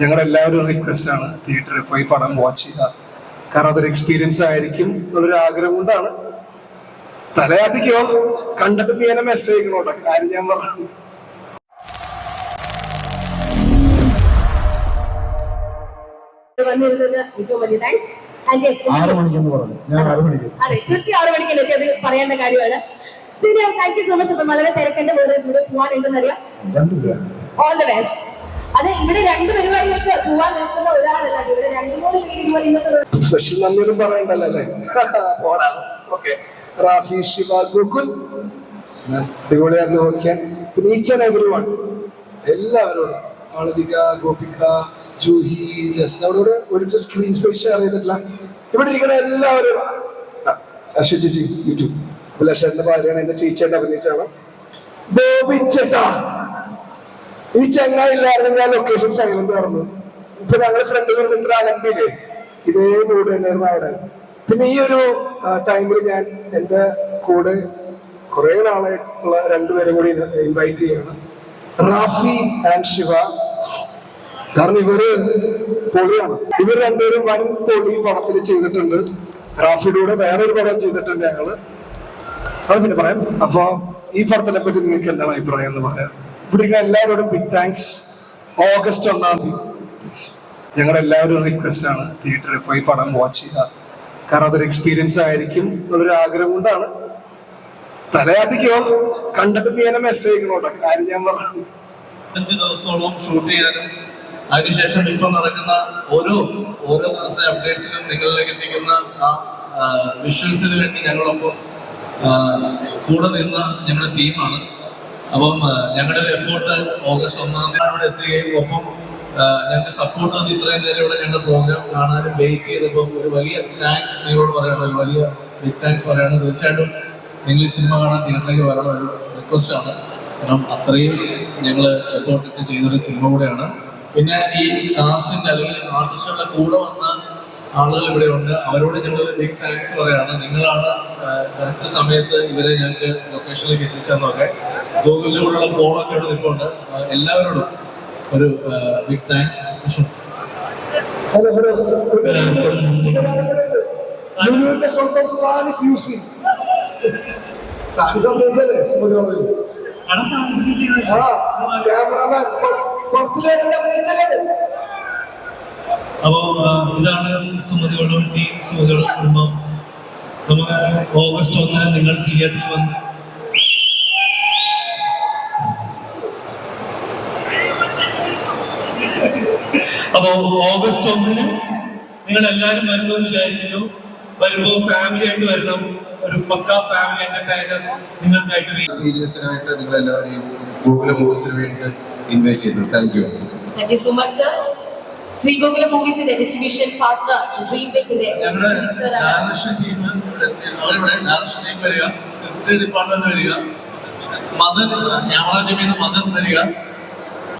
ഞങ്ങളുടെ എല്ലാവരും റിക്വസ്റ്റ് ആണ്. തിയേറ്ററിൽ പോയി പടം വാച്ച് ചെയ്യുക. കാരണം അതൊരു എക്സ്പീരിയൻസ് ആയിരിക്കും എന്നുള്ളൊരു ആഗ്രഹം കൊണ്ടാണ്. തലയാട്ടിക്കോ? കണ്ടിട്ട് നീ എന്നെ മെസ്സേജ് അയക്കണോട്ടോ കാര്യം ഞാൻ പറഞ്ഞു. ഏറ്റവും വലിയ താങ്ക്സ് ആൻഡ് യെസ് ആറ് മണിക്കെന്ന് പറഞ്ഞു. ഞാൻ ആറ് മണിക്ക്. അതെ കൃത്യം ആറ് മണിക്ക് എത്തി അത് പറയേണ്ട കാര്യമാണ്. Senior thank you so much അപ്പൊ വളരെ തിരക്കേണ്ട. വേറെ പോവാനുണ്ടെന്നറിയാം ഓൾ ദ ബെസ്റ്റ് അതെ ഇവിടെ രണ്ട് പരിപാടികൾക്ക് പോവാൻ നിൽക്കുന്ന ഒരാളല്ല ഇവിടെ രണ്ട് മൂന്ന് പേര് ഇന്നത്തെ സ്പെഷ്യൽ നന്ദിയൊന്നും പറയണ്ടല്ലോ അല്ലേ? പോടാ. ഓക്കെ. റാഫി ശിവ ഗോകുൽ. അടിപൊളിയായിരുന്നു നോക്കിയാൽ പിന്നെ ഈച്ച് ആൻഡ് എവറി വൺ എല്ലാവരോടും. മാളവിക ഗോപിക ജൂഹി ജസ്ന അവരോട് ഒരു സ്ക്രീൻ സ്പേസ് ഷെയർ ചെയ്തിട്ടില്ല. ഇവിടെ ഇരിക്കുന്ന എല്ലാവരും. അശ്വി ചേച്ചി യൂട്യൂബ്. അഭിലാഷേട്ടന്റെ ഭാര്യയാണ് എന്റെ ചേച്ചിയായിട്ട് അഭിനയിച്ചാണ് ബോബിച്ചേട്ടാ ഈ ചങ്ങായില്ലായിരുന്നു ഞാൻ ലൊക്കേഷൻ സൈലന്റ് പറഞ്ഞു. ഇപ്പൊ ഞങ്ങളുടെ ഫ്രണ്ടുകൾ ഇത്ര അലമ്പില്ലേ ഇതേ മൂഡ് തന്നെയായിരുന്നു അവിടെ. പിന്നെ ഈ ഒരു ടൈമിൽ ഞാൻ എന്റെ കൂടെ കുറെ നാളായിട്ടുള്ള രണ്ടുപേരും കൂടി ഇൻവൈറ്റ് ചെയ്യാണ്. റാഫി ആൻഡ് ശിവ. കാരണം ഇവർ പൊളിയാണ്. ഇവർ രണ്ടുപേരും വൻ പൊളി പടത്തിൽ ചെയ്തിട്ടുണ്ട്. റാഫിയുടെ കൂടെ വേറൊരു പടം ചെയ്തിട്ടുണ്ട് ഞങ്ങൾ. അത് പിന്നെ പറയാം. അപ്പൊ ഈ പടത്തിനെ പറ്റി നിങ്ങൾക്ക് എന്താണ് അഭിപ്രായം എന്ന് പറയാം. ഇവിടെ എല്ലാവരോടും ബിഗ് താങ്ക്സ് ഓഗസ്റ്റ് ഒന്നാം തീയതി. ഞങ്ങളുടെ എല്ലാവരും റിക്വസ്റ്റ് ആണ്. തിയേറ്ററിൽ പോയി പടം വാച്ച് ചെയ്യുക. കാരണം അതൊരു എക്സ്പീരിയൻസ് ആയിരിക്കും എന്നുള്ളൊരു ആഗ്രഹം കൊണ്ടാണ്. തലയാട്ടിക്കോ? കണ്ടിട്ട് നീ എന്നെ മെസ്സേജ് അയക്കണോട്ടോ കാര്യം ഞാൻ പറഞ്ഞു. അഞ്ച് ദിവസത്തോളം ഷൂട്ട് ചെയ്യാനും അതിനുശേഷം ഇപ്പം നടക്കുന്ന ഓരോ ഓരോ ദിവസത്തെ അപ്ഡേറ്റ്സിലും നിങ്ങളിലേക്ക് എത്തിക്കുന്ന ആ വിഷ്വൽസിന് വേണ്ടി ഞങ്ങളൊപ്പം കൂടെ നിന്ന ഞങ്ങളുടെ ടീമാണ് അപ്പം ഞങ്ങളുടെ എഫേർട്ട് ഓഗസ്റ്റ് ഒന്നാം തീയതി അവിടെ എത്തുകയും ഒപ്പം ഞങ്ങൾക്ക് സപ്പോർട്ട് വന്ന് ഇത്രയും നേരം ഇവിടെ ഞങ്ങളുടെ പ്രോഗ്രാം കാണാനും വെയിറ്റ് ചെയ്തപ്പോൾ ഒരു വലിയ താങ്ക്സ് നിങ്ങളോട് പറയണം ഒരു വലിയ ബിഗ് താങ്ക്സ് പറയണം തീർച്ചയായിട്ടും നിങ്ങൾ ഈ സിനിമ കാണാൻ തിയേറ്ററിലേക്ക് വരണം ഒരു റിക്വസ്റ്റ് ആണ്. കാരണം അത്രയും ഞങ്ങൾ എഫേർട്ട് ഇട്ട് ചെയ്തൊരു സിനിമ കൂടെയാണ്. പിന്നെ ഈ കാസ്റ്റിന്റെ അല്ലെങ്കിൽ ആർട്ടിസ്റ്റുകളുടെ കൂടെ വന്ന ആളുകൾ ഇവിടെ ഉണ്ട്. അവരോട് ഞങ്ങൾ ബിഗ് താങ്ക്സ് പറയാണ്. നിങ്ങളാണ് കറക്റ്റ് സമയത്ത് ഇവരെ ഞങ്ങൾക്ക് ലൊക്കേഷനിലേക്ക് എത്തിച്ചെന്നൊക്കെ. ഗൂഗിളിലൂടെയുള്ള കോളൊക്കെ ഇവിടെ നിൽപ്പുണ്ട്. എല്ലാവരോടും ഒരു ബിഗ് താങ്ക്സ് ഹലോ ഹലോ ലുലുവിന്റെ സ്വന്തം സാനിഫ് യൂസി സാനിഫ് അഭിനയിച്ചല്ലേ? സുമതി പറഞ്ഞു. ആ ക്യാമറമാൻ. ബർത്ത്ഡേ അഭിനയിച്ചല്ലേ? അപ്പോൾ ഇതാണ് സുമതികളും ടീം സുമതികളും കുടുംബം. നമുക്ക് ഓഗസ്റ്റ് ഒന്നിന് നിങ്ങൾ തിയേറ്ററിൽ വന്ന് അപ്പോ ഓഗസ്റ്റ് ഒന്നിന് നിങ്ങൾ എല്ലാവരും വരുമെന്ന് വിചാരിക്കുന്നു. വരുമ്പോൾ ഫാമിലി ആയിട്ട് വരണം. ഒരു പക്ക ഫാമിലി എന്റർടൈനർ നിങ്ങൾക്കായിട്ട് എക്സ്പീരിയൻസിനായിട്ട് നിങ്ങൾ എല്ലാവരെയും ഗൂഗിൾ മൂവ്സിന് വേണ്ടി ഇൻവൈറ്റ് ചെയ്തു. Thank you thank you so much sir Shri മൂവീസിന്റെ distribution partner dream ബേക്കിന്റെ സ്ക്രിപ്റ്റ് ഡിപ്പാർട്ട്മെന്റ് വരിക മദൻ ടീമിൽ നിന്ന് മദൻ വരിക.